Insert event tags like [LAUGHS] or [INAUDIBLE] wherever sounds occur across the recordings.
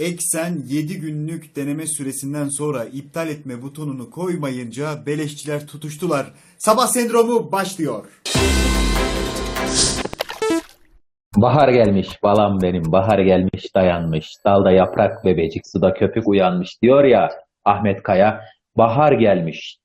Eksen 7 günlük deneme süresinden sonra iptal etme butonunu koymayınca beleşçiler tutuştular. Sabah sendromu başlıyor. Bahar gelmiş, balam benim, bahar gelmiş, dayanmış. Dalda yaprak bebecik, suda köpük uyanmış diyor ya Ahmet Kaya. Bahar gelmiş.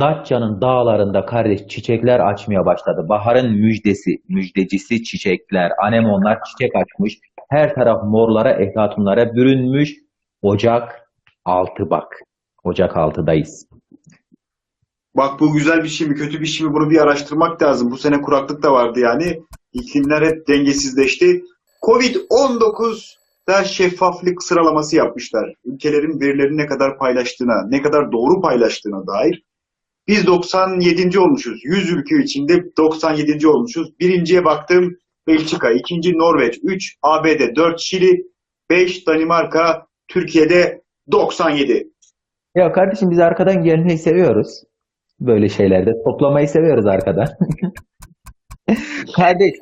Datça'nın dağlarında kardeş çiçekler açmaya başladı. Baharın müjdesi, müjdecisi çiçekler, anemonlar çiçek açmış. Her taraf morlara, eflatunlara bürünmüş. Ocak 6 bak. Ocak 6'dayız. Bak bu güzel bir şey mi kötü bir şey mi bunu bir araştırmak lazım. Bu sene kuraklık da vardı yani. İklimler hep dengesizleşti. Covid-19'da şeffaflık sıralaması yapmışlar. Ülkelerin verilerini ne kadar paylaştığına, ne kadar doğru paylaştığına dair. Biz 97. olmuşuz. 100 ülke içinde 97. olmuşuz. Birinciye baktım Belçika, ikinci Norveç, 3 ABD, 4 Şili, 5 Danimarka, Türkiye'de 97. Ya kardeşim biz arkadan gelmeyi seviyoruz. Böyle şeylerde. Toplamayı seviyoruz arkadan. [LAUGHS] Kardeş,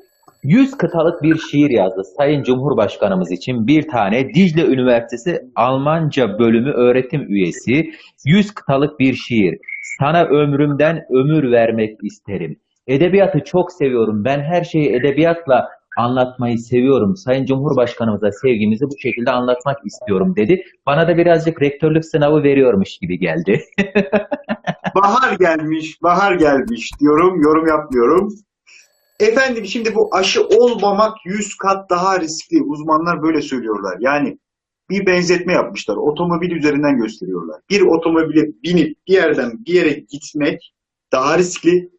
100 kıtalık bir şiir yazdı Sayın Cumhurbaşkanımız için. Bir tane Dicle Üniversitesi Almanca bölümü öğretim üyesi. 100 kıtalık bir şiir. Sana ömrümden ömür vermek isterim. Edebiyatı çok seviyorum. Ben her şeyi edebiyatla anlatmayı seviyorum. Sayın Cumhurbaşkanımıza sevgimizi bu şekilde anlatmak istiyorum dedi. Bana da birazcık rektörlük sınavı veriyormuş gibi geldi. [LAUGHS] Bahar gelmiş, bahar gelmiş diyorum, yorum yapmıyorum. Efendim şimdi bu aşı olmamak 100 kat daha riskli. Uzmanlar böyle söylüyorlar. Yani bir benzetme yapmışlar. Otomobil üzerinden gösteriyorlar. Bir otomobile binip bir yerden bir yere gitmek daha riskli.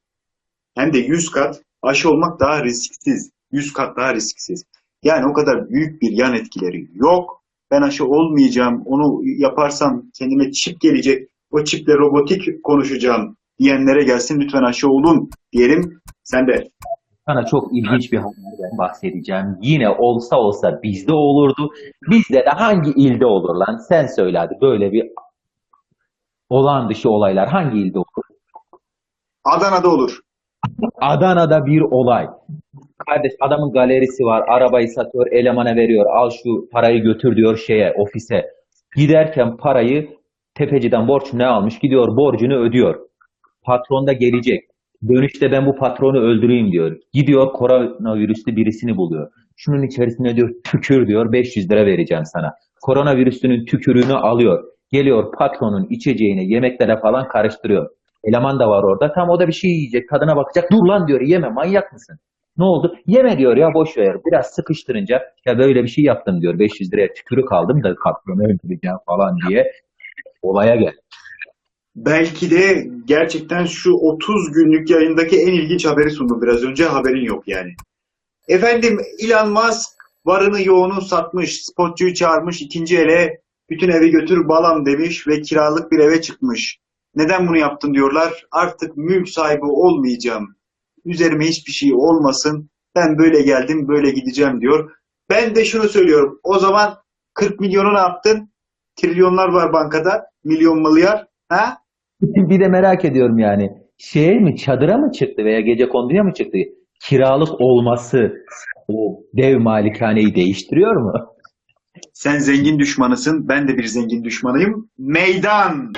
Hem de 100 kat. Aşı olmak daha risksiz. 100 kat daha risksiz. Yani o kadar büyük bir yan etkileri yok. Ben aşı olmayacağım. Onu yaparsam kendime çip gelecek. O çiple robotik konuşacağım diyenlere gelsin lütfen aşı olun diyelim. Sen de Sana çok ilginç bir haberden bahsedeceğim. Yine olsa olsa bizde olurdu. Bizde de hangi ilde olur lan? Sen söyle hadi böyle bir olağan dışı olaylar hangi ilde olur? Adana'da olur. Adana'da bir olay. Kardeş adamın galerisi var. Arabayı satıyor, elemana veriyor. Al şu parayı götür diyor şeye, ofise. Giderken parayı tepeciden borç ne almış? Gidiyor borcunu ödüyor. Patron da gelecek. Dönüşte ben bu patronu öldüreyim diyor. Gidiyor koronavirüslü birisini buluyor. Şunun içerisine diyor tükür diyor 500 lira vereceğim sana. Koronavirüsünün tükürüğünü alıyor. Geliyor patronun içeceğine yemeklere falan karıştırıyor. Eleman da var orada. Tam o da bir şey yiyecek. Tadına bakacak. Dur lan diyor yeme manyak mısın? Ne oldu? Yeme diyor ya boş ver. Biraz sıkıştırınca ya böyle bir şey yaptım diyor. 500 liraya tükürük aldım da patronu öldüreceğim falan diye. Olaya gel. Belki de gerçekten şu 30 günlük yayındaki en ilginç haberi sundum biraz önce. Haberin yok yani. Efendim Elon Musk varını yoğunu satmış. Spotçuyu çağırmış. ikinci ele bütün evi götür balam demiş ve kiralık bir eve çıkmış. Neden bunu yaptın diyorlar. Artık mülk sahibi olmayacağım. Üzerime hiçbir şey olmasın. Ben böyle geldim böyle gideceğim diyor. Ben de şunu söylüyorum. O zaman 40 milyonu ne yaptın? Trilyonlar var bankada. Milyon milyar. Ha? Bir de merak ediyorum yani. Şeye mi çadıra mı çıktı veya gece konduya mı çıktı? Kiralık olması o dev malikaneyi değiştiriyor mu? Sen zengin düşmanısın. Ben de bir zengin düşmanıyım. Meydan!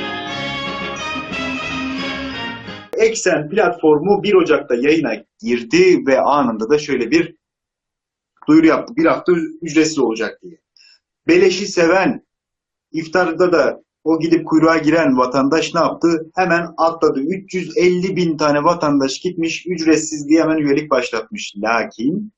Eksen platformu 1 Ocak'ta yayına girdi ve anında da şöyle bir duyuru yaptı. Bir hafta ücretsiz olacak diye. Beleşi seven, iftarda da o gidip kuyruğa giren vatandaş ne yaptı? Hemen atladı. 350 bin tane vatandaş gitmiş ücretsiz diye hemen üyelik başlatmış. Lakin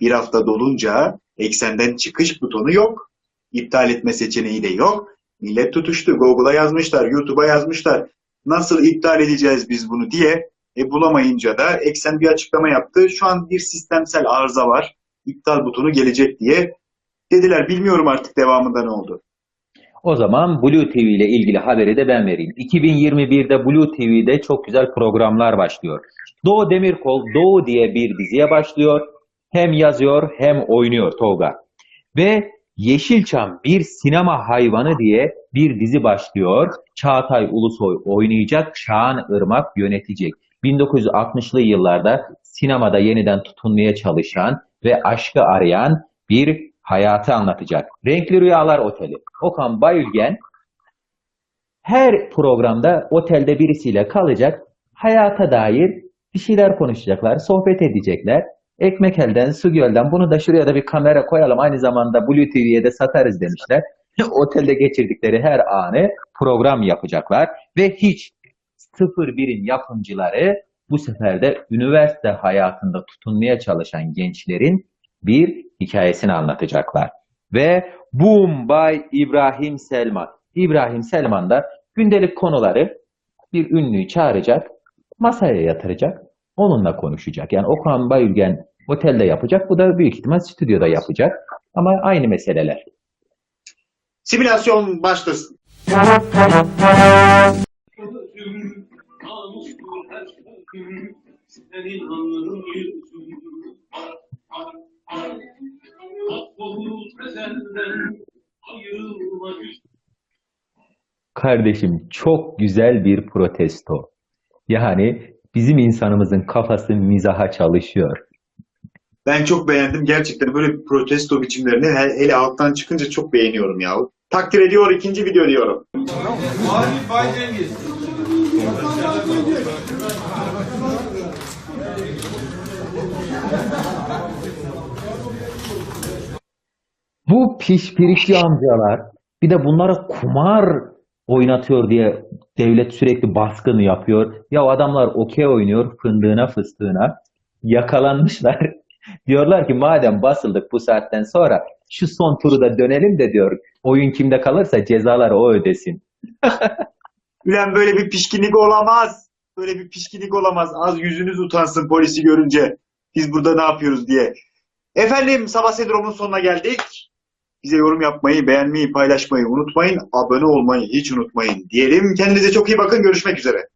bir hafta dolunca eksenden çıkış butonu yok. İptal etme seçeneği de yok. Millet tutuştu. Google'a yazmışlar, YouTube'a yazmışlar. Nasıl iptal edeceğiz biz bunu diye. E, bulamayınca da eksen bir açıklama yaptı. Şu an bir sistemsel arıza var. İptal butonu gelecek diye. Dediler bilmiyorum artık devamında ne oldu. O zaman Blue TV ile ilgili haberi de ben vereyim. 2021'de Blue TV'de çok güzel programlar başlıyor. Doğu Demirkol Doğu diye bir diziye başlıyor. Hem yazıyor hem oynuyor Tolga. Ve Yeşilçam bir sinema hayvanı diye bir dizi başlıyor. Çağatay Ulusoy oynayacak, Çağan Irmak yönetecek. 1960'lı yıllarda sinemada yeniden tutunmaya çalışan ve aşkı arayan bir hayatı anlatacak. Renkli Rüyalar Oteli. Okan Bayülgen her programda otelde birisiyle kalacak, hayata dair bir şeyler konuşacaklar, sohbet edecekler. Ekmek elden, su gölden, bunu da şuraya da bir kamera koyalım, aynı zamanda Blue TV'ye de satarız demişler. [LAUGHS] Otelde geçirdikleri her anı program yapacaklar ve hiç 01'in yapımcıları bu sefer de üniversite hayatında tutunmaya çalışan gençlerin bir hikayesini anlatacaklar. Ve Boom by İbrahim Selman. İbrahim Selman da gündelik konuları bir ünlüyü çağıracak, masaya yatıracak, onunla konuşacak. Yani Okan Bayülgen otelde yapacak, bu da büyük ihtimal stüdyoda yapacak. Ama aynı meseleler. Simülasyon başlasın. Kardeşim çok güzel bir protesto. Yani bizim insanımızın kafası mizaha çalışıyor. Ben çok beğendim. Gerçekten böyle bir protesto biçimlerini he- hele alttan çıkınca çok beğeniyorum ya. Takdir ediyor ikinci video diyorum. Muhalif Bay Bu pişpirikli amcalar bir de bunlara kumar oynatıyor diye devlet sürekli baskını yapıyor. Ya adamlar okey oynuyor fındığına fıstığına. Yakalanmışlar. [LAUGHS] Diyorlar ki madem basıldık bu saatten sonra şu son turu da dönelim de diyor. Oyun kimde kalırsa cezaları o ödesin. [LAUGHS] Ulan böyle bir pişkinlik olamaz. Böyle bir pişkinlik olamaz. Az yüzünüz utansın polisi görünce. Biz burada ne yapıyoruz diye. Efendim Sabah Sendromu'nun sonuna geldik. Bize yorum yapmayı, beğenmeyi, paylaşmayı unutmayın. Abone olmayı hiç unutmayın diyelim. Kendinize çok iyi bakın. Görüşmek üzere.